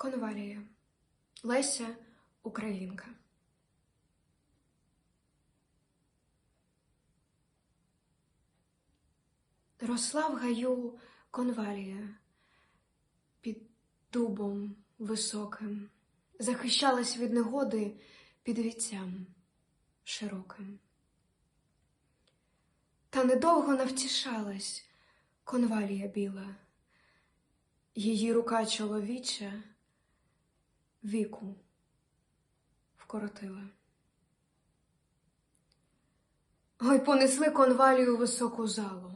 Конвалія. Леся Українка. Росла в гаю конвалія під дубом високим, захищалась від негоди під віцям широким. Та недовго навтішалась конвалія біла, її рука чоловіча віку вкоротила. Ой, понесли конвалію високу залу,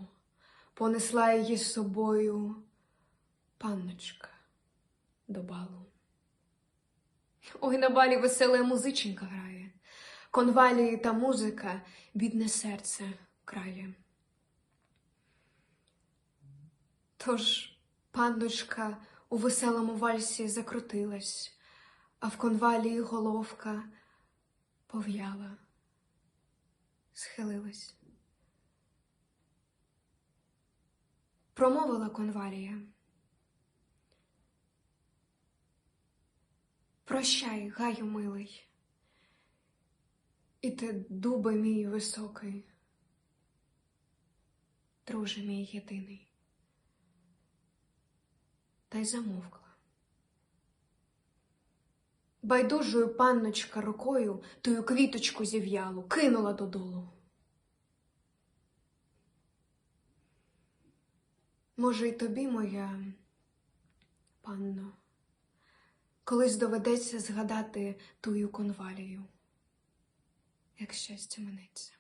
понесла її з собою панночка до балу. Ой, на балі весела музиченька грає, конвалії та музика бідне серце крає. Тож панночка у веселому вальсі закрутилась, а в конвалії головка пов'яла, схилилась. Промовила конвалія. Прощай, гаю милий, і ти дубе мій високий, друже мій єдиний. Та й замовкла. Байдужою панночка рукою тую квіточку зів'ялу кинула додолу. Може, й тобі, моя панно, колись доведеться згадати тую конвалію, як щастя минеться.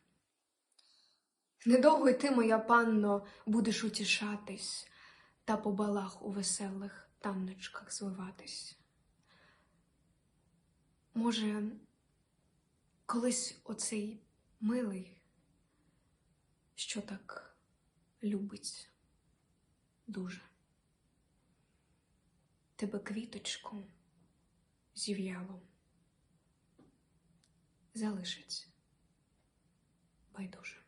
Недовго й ти, моя панно, будеш утішатись та по балах у веселих танночках звиватись. Може, колись оцей милий, що так любить дуже, тебе квіточку зів'яло, залишить байдуже.